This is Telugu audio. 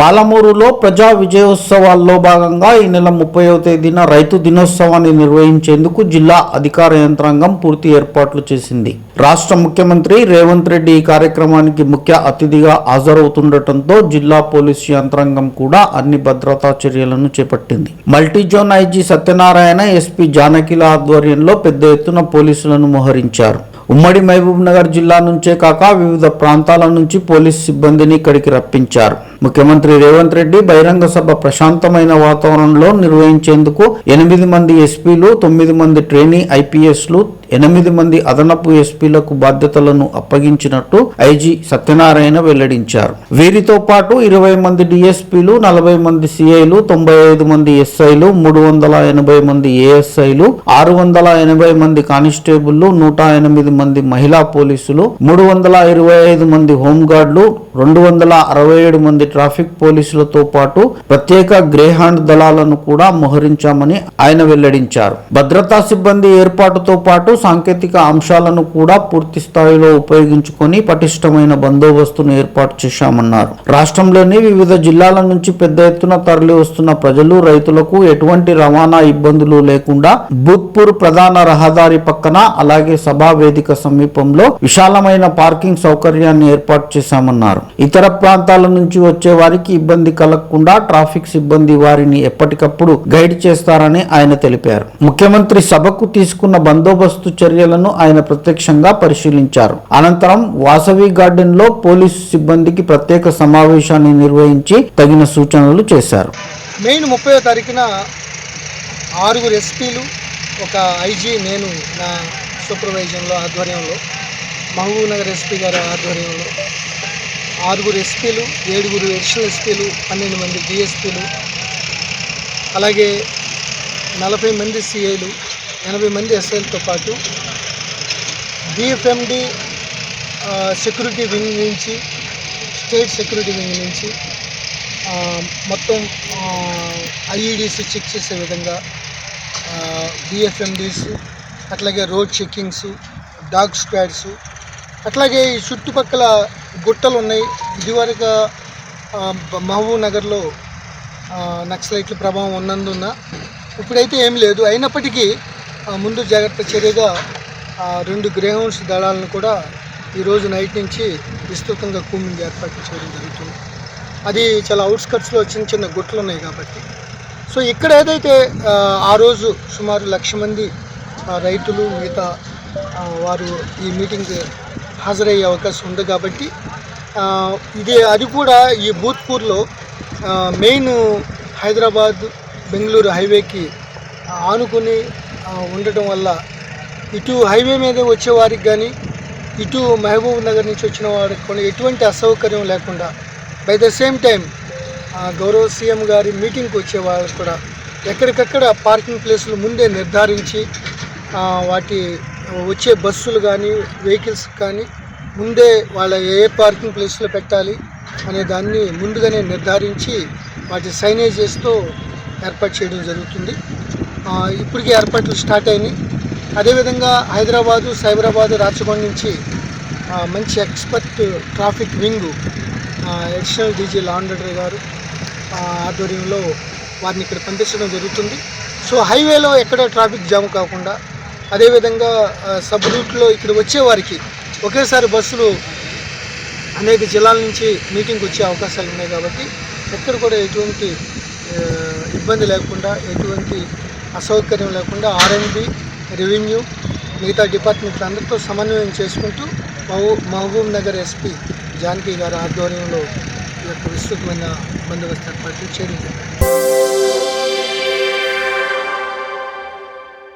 పాలమూరులో ప్రజా విజయోత్సవాల్లో భాగంగా ఈ నెల ముప్పైవ తేదీన రైతు దినోత్సవాన్ని నిర్వహించేందుకు జిల్లా అధికార యంత్రాంగం పూర్తి ఏర్పాట్లు చేసింది. రాష్ట్ర ముఖ్యమంత్రి రేవంత్ రెడ్డి ఈ కార్యక్రమానికి ముఖ్య అతిథిగా హాజరవుతుండటంతో జిల్లా పోలీసు యంత్రాంగం కూడా అన్ని భద్రతా చర్యలను చేపట్టింది. Multi zone IG Satyanarayana SP జానకిల ఆధ్వర్యంలో పెద్ద ఎత్తున పోలీసులను మోహరించారు. ఉమ్మడి మహబూబ్ నగర్ జిల్లా నుంచే కాక వివిధ ప్రాంతాల నుంచి పోలీస్ సిబ్బందిని ఇక్కడికి రప్పించారు. ముఖ్యమంత్రి రేవంత్ రెడ్డి బహిరంగ సభ ప్రశాంతమైన వాతావరణంలో నిర్వహించేందుకు ఎనిమిది మంది ఎస్పీలు తొమ్మిది మంది ట్రైనీ ఐపీఎస్లు ఎనిమిది మంది అదనపు ఎస్పీలకు బాధ్యతలను అప్పగించినట్టు ఐజీ సత్యనారాయణ వెల్లడించారు. వీరితో పాటు ఇరవై మంది డిఎస్పీలు నలభై మంది సిఐలు తొంభై ఐదు మంది ఎస్ఐలు మూడు వందల ఎనభై మంది ఏఎస్ఐలు ఆరు వందల ఎనభై మంది కానిస్టేబుళ్ళు నూట ఎనిమిది మంది మహిళా పోలీసులు మూడు వందల ఇరవై ఐదు మంది హోంగార్డులు రెండు వందల అరవై ఏడు మంది ట్రాఫిక్ పోలీసులతో పాటు ప్రత్యేక గ్రేహాండ్ దళాలను కూడా మోహరించామని ఆయన వెల్లడించారు. భద్రతా సిబ్బంది ఏర్పాటుతో పాటు సాంకేతిక అంశాలను కూడా పూర్తి స్థాయిలో ఉపయోగించుకొని పటిష్టమైన బందోబస్తును ఏర్పాటు చేశామన్నారు. రాష్ట్రంలోని వివిధ జిల్లాల నుంచి పెద్ద ఎత్తున తరలి వస్తున్న ప్రజలు రైతులకు ఎటువంటి రవాణా ఇబ్బందులు లేకుండా భూత్పూర్ ప్రధాన రహదారి పక్కన అలాగే సభా వేదిక సమీపంలో విశాలమైన పార్కింగ్ సౌకర్యాన్ని ఏర్పాటు చేశామన్నారు. ఇతర ప్రాంతాల నుంచి వచ్చే వారికి ఇబ్బంది కలగకుండా ట్రాఫిక్ సిబ్బంది వారిని ఎప్పటికప్పుడు గైడ్ చేస్తారని ఆయన తెలిపారు. ముఖ్యమంత్రి సభకు తీసుకున్న బందోబస్తు చర్యలను ఆయన ప్రత్యక్షంగా పరిశీలించారు. అనంతరం వాసవి గార్డెన్లో పోలీసు సిబ్బందికి ప్రత్యేక సమావేశాన్ని నిర్వహించి తగిన సూచనలు చేశారు. మెయిన్ ముప్పై తారీఖున ఆరుగురు ఎస్పీలు ఒక ఐజీ నేను నా సూపర్వైజన్లో ఆధ్వర్యంలో మహబూబ్ నగర్ ఎస్పీ గారి ఆధ్వర్యంలో ఆరుగురు ఎస్పీలు ఏడుగురు అడిషనల్ ఎస్పీలు పన్నెండు మంది డిఎస్పీలు అలాగే నలభై మంది సిఐలు ఎనభై మంది ఎస్ఐలతో పాటు డిఎఫ్ఎండి సెక్యూరిటీ వింగ్ నుంచి స్టేట్ సెక్యూరిటీ వింగ్ నుంచి మొత్తం ఐఈడీస్ చెక్ చేసే విధంగా బిఎఫ్ఎండీస్ అట్లాగే రోడ్ చెక్కింగ్స్ డాగ్ స్క్వాడ్స్ అట్లాగే ఈ చుట్టుపక్కల గుట్టలు ఉన్నాయి ఇదివరకు మహబూబ్ నగర్లో నక్సలైట్ల ప్రభావం ఉన్నందున ఇప్పుడైతే ఏం లేదు. అయినప్పటికీ ముందు జాగ్రత్త చర్యగా రెండు గ్రేహౌండ్స్ దళాలను కూడా ఈరోజు నైట్ నుంచి విస్తృతంగా కూమింగ్ ఏర్పాటు చేయడం జరుగుతుంది. అది చాలా అవుట్స్కట్స్లో చిన్న చిన్న గుట్టలు ఉన్నాయి కాబట్టి. సో ఇక్కడ ఏదైతే ఆ, రోజు సుమారు లక్ష మంది రైతులు మిగతా వారు ఈ మీటింగ్ హాజరయ్యే అవకాశం ఉంది కాబట్టి ఇది అది కూడా ఈ భూత్పూర్లో మెయిన్ హైదరాబాద్ బెంగళూరు హైవేకి ఆనుకుని ఉండటం వల్ల ఇటు హైవే మీద వచ్చేవారికి కానీ ఇటు మహబూబ్ నగర్ నుంచి వచ్చిన వారికి కూడా ఎటువంటి అసౌకర్యం లేకుండా బై ద సేమ్ టైం గౌరవ సీఎం గారి మీటింగ్కి వచ్చే వాళ్ళకి కూడా ఎక్కడికక్కడ పార్కింగ్ ప్లేసులు ముందే నిర్ధారించి వాటి వచ్చే బస్సులు కానీ వెహికల్స్ కానీ ముందే వాళ్ళ ఏ పార్కింగ్ ప్లేస్లో పెట్టాలి అనే దాన్ని ముందుగానే నిర్ధారించి వాటి సైనేజెస్తో ఏర్పాటు చేయడం జరుగుతుంది. ఇప్పటికే ఏర్పాట్లు స్టార్ట్ అయినాయి. అదేవిధంగా హైదరాబాదు సైబరాబాదు రాచకొండ నుంచి మంచి expert traffic wing additional DG launder గారు ఆధ్వర్యంలో వారిని ఇక్కడ పంపించడం జరుగుతుంది. సో హైవేలో ఎక్కడ ట్రాఫిక్ జామ్ కాకుండా అదేవిధంగా సబ్ రూట్లో ఇక్కడ వచ్చేవారికి ఒకేసారి బస్సులు అనేక జిల్లాల నుంచి మీటింగ్కి వచ్చే అవకాశాలు ఉన్నాయి కాబట్టి ఎక్కడ కూడా ఎటువంటి ఇబ్బంది లేకుండా ఎటువంటి అసౌకర్యం లేకుండా ఆర్ఎండ్బి రెవెన్యూ మిగతా డిపార్ట్మెంట్లు అందరితో సమన్వయం చేసుకుంటూ మహబూ మహబూబ్ నగర్ ఎస్పీ జానకి గారి ఆధ్వర్యంలో ఈ యొక్క విస్తృతమైన బందోబస్తు ఏర్పాట్లు చేయడం జరిగింది.